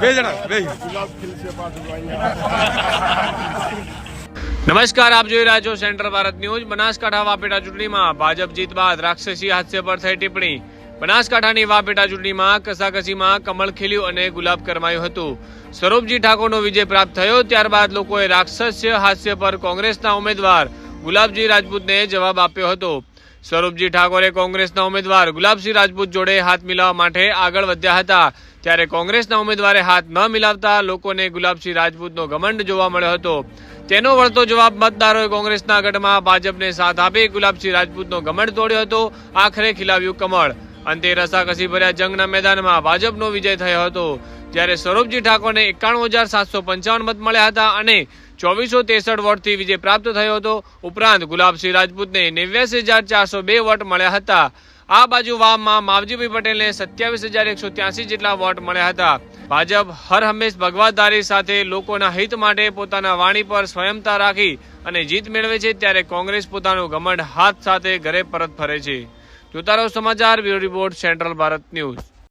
બે નમસ્કાર, આપ જોઈ રહ્યા છો સેન્ટ્રલ ભારત ન્યૂઝ. બનાસકાંઠા વાપેટા ચૂંટણીમાં ભાજપ જીત બાદ રાક્ષસી હાસ્ય પર થઈ ટિપ્પણી. બનાસકાંઠાની વાપેટા ચૂંટણીમાં કસાકસીમાં કમળ ખીલ્યું અને ગુલાબ કરમાયું હતું. સ્વરૂપજી ઠાકોરનો વિજય પ્રાપ્ત થયો, ત્યારબાદ લોકોએ રાક્ષસ્ય હાસ્ય પર કોંગ્રેસના ઉમેદવાર ગુલાબજી રાજપૂતને જવાબ આપ્યો હતો. સ્વરૂપજી ઠાકોરે કોંગ્રેસના ઉમેદવાર ગુલાબસિંહ રાજપૂત જોડે હાથ મિલાવવા માટે આગળ વધ્યા હતા. ત્યારે કોંગ્રેસના ઉમેદવારે હાથ ન મિલાવતા લોકોને ગુલાબસિંહ રાજપૂતનો ઘમંડ જોવા મળ્યો હતો. તેનો વળતો જવાબ મતદારોએ કોંગ્રેસના ગઢમાં ભાજપને સાથ આપી ગુલાબસિંહ રાજપૂતનો ઘમંડ તોડ્યો હતો. આખરે ખીલાવ્યું કમળ. અંતે રસાકસી ભર્યા જંગના મેદાનમાં ભાજપનો વિજય થયો હતો. જ્યારે સ્વરૂપજી ઠાકોરને એકાણું હજાર સાતસો પંચાવન મત મળ્યા હતા અને ચોવીસો ત્રેસઠ વોટથી વિજય પ્રાપ્ત થયો હતો. ઉપરાંત ગુલાબસિંહ રાજપૂતને નેવ્યાસી હજાર ચારસો બે વોટ મળ્યા હતા. આ બાજુ વામમાં માવજીભાઈ પટેલને સત્યાવીસ હજાર એકસો ત્યાસી જેટલા વોટ મળ્યા હતા. ભાજપ હર હંમેશ ભગવાદારી સાથે લોકોના હિત માટે પોતાના વાણી પર સ્વયંતા રાખી અને જીત મેળવે છે ત્યારે કોંગ્રેસ પોતાનું ઘમંડ હાથ સાથે ઘરે પરત ફરે છે. જોતા રહો સમાચાર, bureau report, central Bharat news.